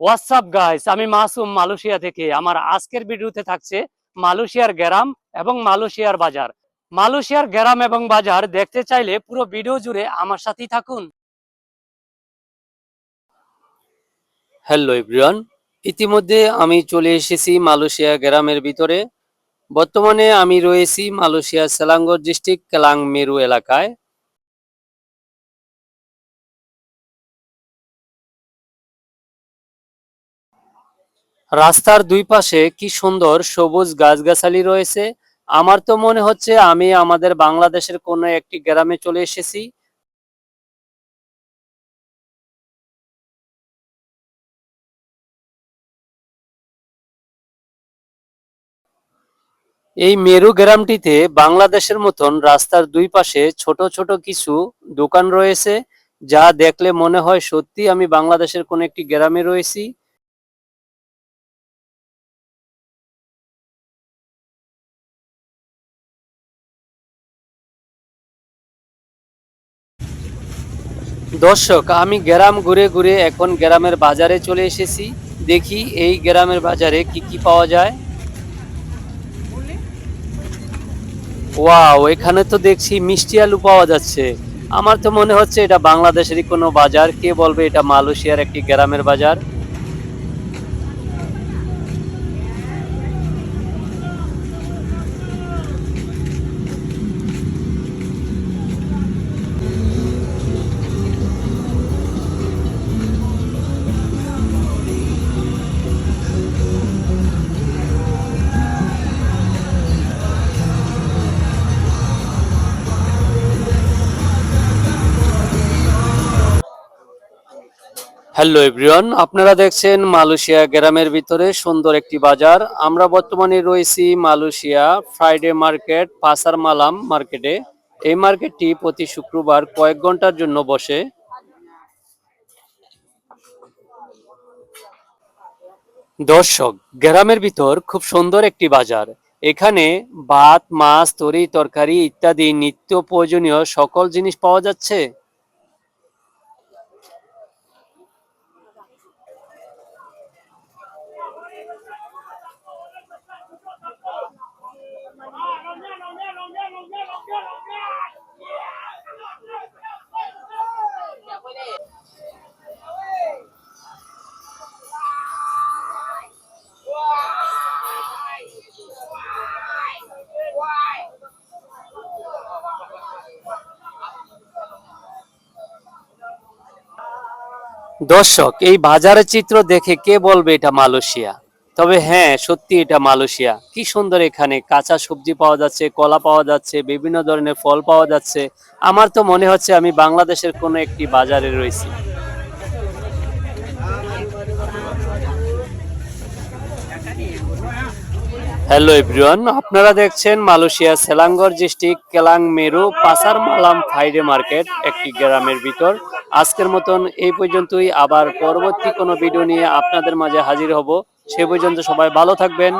WhatsApp guys আমি Masum Malaysia থেকে। আমার আজকের ভিডিওতে থাকছে মালয়েশিয়ার গ্রাম এবং মালয়েশিয়ার বাজার। মালয়েশিয়ার গ্রাম এবং বাজার দেখতে চাইলে পুরো ভিডিও জুড়ে আমার সাথেই থাকুন। হ্যালো এভরিওয়ান ইতিমধ্যে আমি চলে এসেছি মালয়েশিয়া গ্রামের ভিতরে। বর্তমানে আমি রয়েছি মালয়েশিয়ার সেলাঙ্গর ডিস্ট্রিক্ট কেলাং মেরু এলাকায়। রাস্তার দুই পাশে কি সুন্দর সবুজ গাছগাছালি রয়েছে। আমার তো মনে হচ্ছে আমি আমাদের বাংলাদেশের কোনো একটি গ্রামে চলে এসেছি। এই মেরু গ্রামটিতে বাংলাদেশের মতন রাস্তার দুই পাশে ছোট ছোট কিছু দোকান রয়েছে, যা দেখলে মনে হয় সত্যি আমি বাংলাদেশের কোন একটি গ্রামে রয়েছি। দর্শক, আমি গ্রাম ঘুরে ঘুরে এখন গ্রামের বাজারে চলে এসেছি। দেখি এই গ্রামের বাজারে কি কি পাওয়া যায়। ওয়াও, এখানে তো দেখছি মিষ্টি আলু পাওয়া যাচ্ছে। আমার তো মনে হচ্ছে এটা বাংলাদেশেরই কোনো বাজার। কে বলবে এটা মালয়েশিয়ার একটি গ্রামের বাজার। হ্যালো এভরিওয়ান আপনারা দেখছেন মালয়েশিয়া গ্রামের ভিতরে সুন্দর একটি বাজার। আমরা বর্তমানে রয়েছি মালয়েশিয়া ফ্রাইডে মার্কেট পাসার মালাম মার্কেটে এই মার্কেটটি প্রতি শুক্রবার কয়েক ঘণ্টার জন্য বসে। দর্শক, গ্রামের ভিতর খুব সুন্দর একটি বাজার। এখানে ভাত, মাছ, তরি, তরকারি ইত্যাদি নিত্য প্রয়োজনীয় সকল জিনিস পাওয়া যাচ্ছে। দর্শক, এই বাজারের চিত্র দেখে কে বলবে এটা মালয়েশিয়া? তবে হ্যাঁ সত্যি এটা মালয়েশিয়া। কি সুন্দর এখানে কাঁচা সবজি পাওয়া যাচ্ছে, কলা পাওয়া যাচ্ছে, বিভিন্ন ধরনের ফল পাওয়া যাচ্ছে। আমার তো মনে হচ্ছে আমি বাংলাদেশের কোনো একটি বাজারে রয়েছি। হ্যালো এভরিওয়ান, আপনারা দেখছেন মালয়েশিয়া সেলাঙ্গর ডিস্ট্রিক্ট কেলাং মেরু পাসার মালাম ফাইডে মার্কেট, একটি গ্রামের ভিতর। আজকের মতন এই পর্যন্তই, আবার পরবর্তী কোনো ভিডিও নিয়ে আপনাদের মাঝে হাজির হব। সে পর্যন্ত সবাই ভালো থাকবেন।